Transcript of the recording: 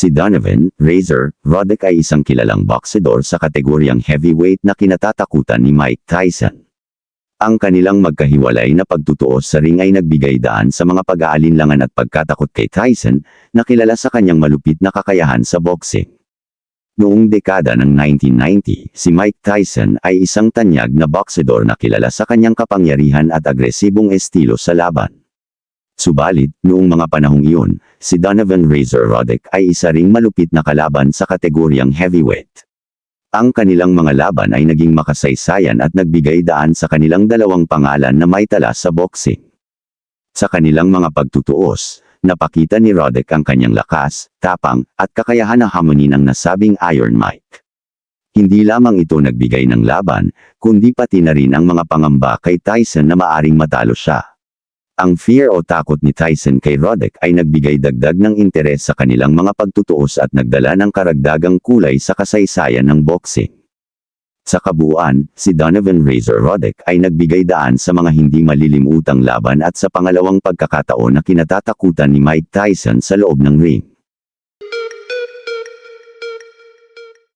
Si Donovan, Razor, Roddick ay isang kilalang boxedor sa kategoryang heavyweight na kinatatakutan ni Mike Tyson. Ang kanilang magkahiwalay na pagtutuos sa ring ay nagbigay daan sa mga pag-aalinlangan at pagkatakot kay Tyson, na kilala sa kanyang malupit na kakayahan sa boxing. Noong dekada ng 1990, si Mike Tyson ay isang tanyag na boxedor na kilala sa kanyang kapangyarihan at agresibong estilo sa laban. Subalit, noong mga panahong iyon, si Donovan Razor Roddick ay isa ring malupit na kalaban sa kategoryang heavyweight. Ang kanilang mga laban ay naging makasaysayan at nagbigay daan sa kanilang dalawang pangalan na may tala sa boxing. Sa kanilang mga pagtutuos, napakita ni Roddick ang kanyang lakas, tapang, at kakayahan na harmony ng nasabing Iron Mike. Hindi lamang ito nagbigay ng laban, kundi pati na rin ang mga pangamba kay Tyson na maaring matalo siya. Ang fear o takot ni Tyson kay Roddick ay nagbigay dagdag ng interes sa kanilang mga pagtutuos at nagdala ng karagdagang kulay sa kasaysayan ng boxing. Sa kabuuan, si Donovan Razor Roddick ay nagbigay daan sa mga hindi malilimutang laban at sa pangalawang pagkakataon na kinatatakutan ni Mike Tyson sa loob ng ring.